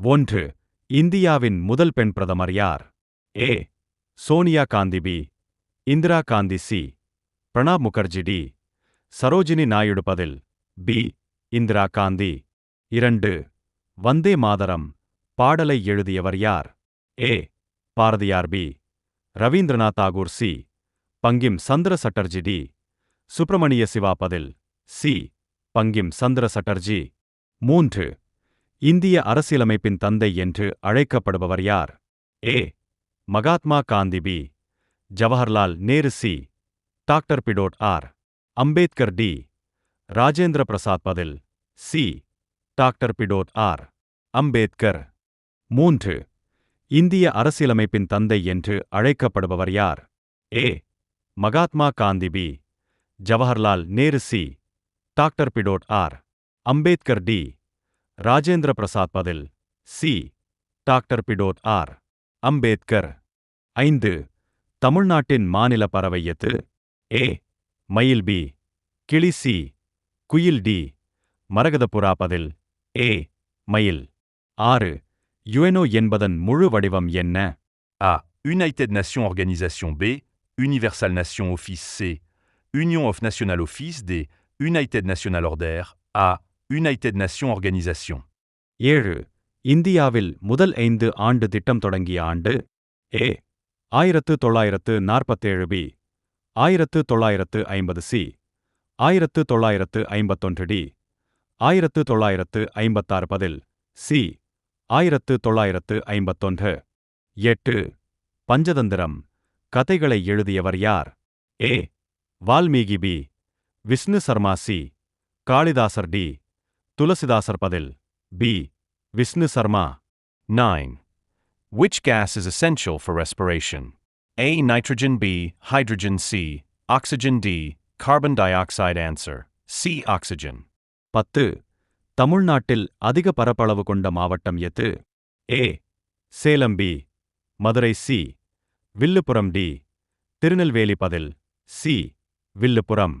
ஒன்று இந்தியாவின் முதல் பெண் பிரதமர் யார்? A Sonia Gandhi. B Indira Gandhi. C Pranab Mukherjee. D Sarojini Naidu. பதில் பி இந்திரா காந்தி. இரண்டு வந்தே மாதரம் பாடலை எழுதியவர் யார்? A Bharathiyar. B Rabindranath Tagore. C Bankim Chandra Chatterjee. D Subramaniya Siva. பதில் சி பங்கிம் சந்திர சட்டர்ஜி. மூன்று இந்திய அரசியலமைப்பின் தந்தை என்று அழைக்கப்படுபவர் யார்? A. Mahatma Gandhi B. Jawaharlal Nehru C. Doctor B dot R. Ambedkar D. Rajendra Prasad பதில் C. Doctor B dot R. Ambedkar. மூன்று. இந்திய அரசியலமைப்பின் தந்தை என்று அழைக்கப்படுபவர் யார்? A. Mahatma Gandhi B. Jawaharlal Nehru C. Doctor B dot R. Ambedkar D. Rajendra Prasad பதில் C doctor B dot R Ambedkar ஐந்து தமிழ்நாட்டின் மாநில பறவை எத்து ஏ மயில் பி கிளி சி குயில் டி மரகதபுரா பதில் ஏ மயில் ஆறு யுஎனோ என்பதன் முழு வடிவம் என்ன A. United Nations Organisation B. Universal Nations Office C. Union of National Office D. United National Order A. United nation organisation ஏழு இந்தியாவில் முதல் ஐந்து ஆண்டு திட்டம் தொடங்கிய ஆண்டு ஏ ஆயிரத்து தொள்ளாயிரத்து நாற்பத்தேழு பி ஆயிரத்து தொள்ளாயிரத்து ஐம்பது சி ஆயிரத்து தொள்ளாயிரத்து ஐம்பத்தொன்று டி ஆயிரத்து தொள்ளாயிரத்து ஐம்பத்தாறு பதில் சி ஆயிரத்து தொள்ளாயிரத்து ஐம்பத்தொன்று. எட்டு பஞ்சதந்திரம் கதைகளை எழுதியவர் யார்? A Valmiki B Vishnu Sharma C Kalidasar D Tulsidasar பதில் B Vishnu Sharma 9. Which gas is essential for respiration? A. Nitrogen B, hydrogen C, oxygen D, carbon dioxide answer. C. Oxygen. பத்து தமிழ்நாட்டில் அதிக பரப்பளவு கொண்ட மாவட்டம் எது A Salem B Madurai C Villupuram D Tirunelveli பதில் C Villupuram